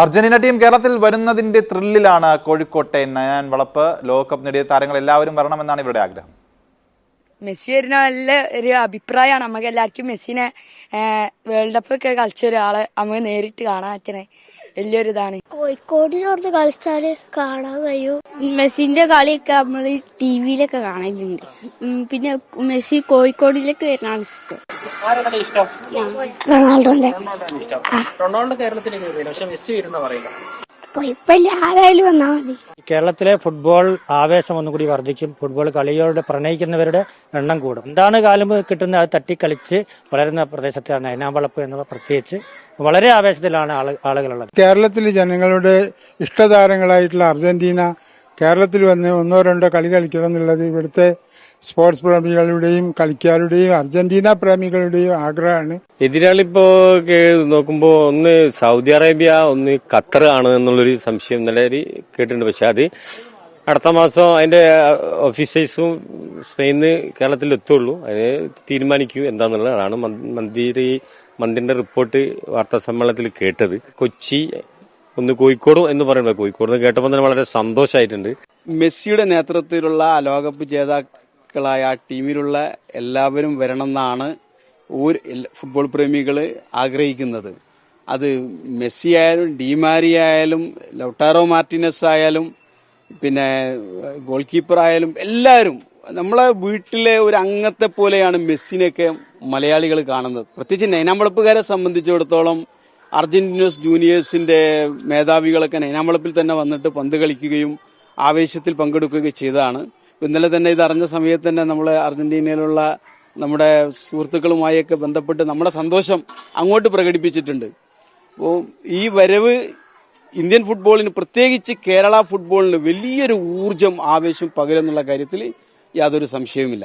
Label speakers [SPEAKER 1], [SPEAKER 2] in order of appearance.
[SPEAKER 1] Argentina team കേരളത്തിൽ വരുന്നതിന്റെ ത്രില്ലിലാണ് കോഴിക്കോട്ടെ നയാൻ വളപ്പ്. ലോകകപ്പ് നേടിയ താരങ്ങൾ എല്ലാവരും വരണമെന്നാണ് ഇവരുടെ ആഗ്രഹം.
[SPEAKER 2] മെസ്സി വരുന്ന നല്ല ഒരു അഭിപ്രായമാണ്. നമുക്ക് എല്ലാവർക്കും മെസ്സിനെ വേൾഡ് കപ്പ് ഒക്കെ കളിച്ച ഒരാളെ നമുക്ക് നേരിട്ട് കാണാൻ പറ്റണേ. വലിയൊരു ഇതാണ്
[SPEAKER 3] കോഴിക്കോടിൽ വന്ന് കളിച്ചാൽ കാണാൻ കഴിയും.
[SPEAKER 4] മെസ്സിന്റെ കളിയൊക്കെ നമ്മൾ ടി വിയിലൊക്കെ കാണലുണ്ട്. പിന്നെ മെസ്സി കോഴിക്കോടിലേക്ക് വരുന്നതാണ് ഇഷ്ടം.
[SPEAKER 5] ആരാണ് ഇഷ്ടം?
[SPEAKER 3] റൊണാൾഡോന്റെ.
[SPEAKER 5] റൊണാൾഡോ കേരളത്തിലേക്ക് വരുന്നില്ല പക്ഷെ മെസ്സി വരുന്ന പറയുന്നത്
[SPEAKER 3] ആരായാലും വന്നാ മതി.
[SPEAKER 6] കേരളത്തിലെ ഫുട്ബോൾ ആവേശം ഒന്നുകൂടി വർദ്ധിക്കും. ഫുട്ബോൾ കളിയോട് പ്രണയിക്കുന്നവരുടെ എണ്ണം കൂടും. എന്താണ് കാലം കിട്ടുന്ന അത് തട്ടിക്കളിച്ച് വളരുന്ന പ്രദേശത്താണ് നൈനാമ്പളപ്പ് എന്നിവ പ്രത്യേകിച്ച് വളരെ ആവേശത്തിലാണ് ആളുകളുള്ളത്.
[SPEAKER 7] കേരളത്തിലെ ജനങ്ങളുടെ ഇഷ്ടതാരങ്ങളായിട്ടുള്ള അർജന്റീന കേരളത്തിൽ വന്ന് ഒന്നോ രണ്ടോ കളി കളിക്കണം എന്നുള്ളത് ഇവിടുത്തെ സ്പോർട്സ് പ്രേമികളുടെയും കളിക്കാരുടെയും അർജന്റീന പ്രേമികളുടെയും ആഗ്രഹമാണ്.
[SPEAKER 8] എതിരാളി ഇപ്പോ കേ- നോക്കുമ്പോ ഒന്ന് സൗദി അറേബ്യ ഒന്ന് ഖത്തർ ആണ് എന്നുള്ളൊരു സംശയം ഇന്നലെ ഒരു കേട്ടിട്ടുണ്ട്. പക്ഷെ അത് അടുത്ത മാസം അതിന്റെ ഓഫീസേഴ്സും സ്പെയിന്ന് കേരളത്തിൽ എത്തുള്ളൂ അതിന് തീരുമാനിക്കൂ എന്താന്നുള്ളതാണ് മന്ത്രി മന്ത്രിന്റെ റിപ്പോർട്ട് വാർത്താ സമ്മേളനത്തിൽ കേട്ടത്. കൊച്ചി ഒന്ന് കോഴിക്കോടും എന്ന് പറയുമ്പോൾ കോഴിക്കോട് കേട്ടപ്പോൾ തന്നെ വളരെ സന്തോഷമായിട്ടുണ്ട്.
[SPEAKER 9] മെസ്സിയുടെ നേതൃത്വത്തിലുള്ള ലോകകപ്പ് ലോകകപ്പ് ജേതാക്കളായ ആ ടീമിലുള്ള എല്ലാവരും വരണമെന്നാണ് ഒരു ഫുട്ബോൾ പ്രേമികൾ ആഗ്രഹിക്കുന്നത്. അത് മെസ്സി ആയാലും ഡിമാരി ആയാലും ലൗട്ടാറോ മാർട്ടിനസ് ആയാലും പിന്നെ ഗോൾ കീപ്പർ ആയാലും എല്ലാവരും നമ്മളെ വീട്ടിലെ ഒരു അംഗത്തെ പോലെയാണ് മെസ്സിനെയൊക്കെ മലയാളികൾ കാണുന്നത്. പ്രത്യേകിച്ച് നൈനാമ്പളപ്പുകാരെ സംബന്ധിച്ചിടത്തോളം അർജന്റീനോസ് ജൂനിയേഴ്സിന്റെ മേധാവികളൊക്കെ നൈനാമ്പളപ്പിൽ തന്നെ വന്നിട്ട് പന്ത് കളിക്കുകയും ആവേശത്തിൽ പങ്കെടുക്കുകയും ചെയ്തതാണ്. ഇന്നലെ തന്നെ ഇത് അറിഞ്ഞ സമയത്ത് തന്നെ നമ്മൾ അർജന്റീനയിലുള്ള നമ്മുടെ സുഹൃത്തുക്കളുമായൊക്കെ ബന്ധപ്പെട്ട് നമ്മുടെ സന്തോഷം അങ്ങോട്ട് പ്രകടിപ്പിച്ചിട്ടുണ്ട്. അപ്പോൾ ഈ വരവ് ഇന്ത്യൻ ഫുട്ബോളിന് പ്രത്യേകിച്ച് കേരള ഫുട്ബോളിന് വലിയൊരു ഊർജം ആവേശം പകരുന്നുള്ള കാര്യത്തിൽ യാതൊരു സംശയവുമില്ല.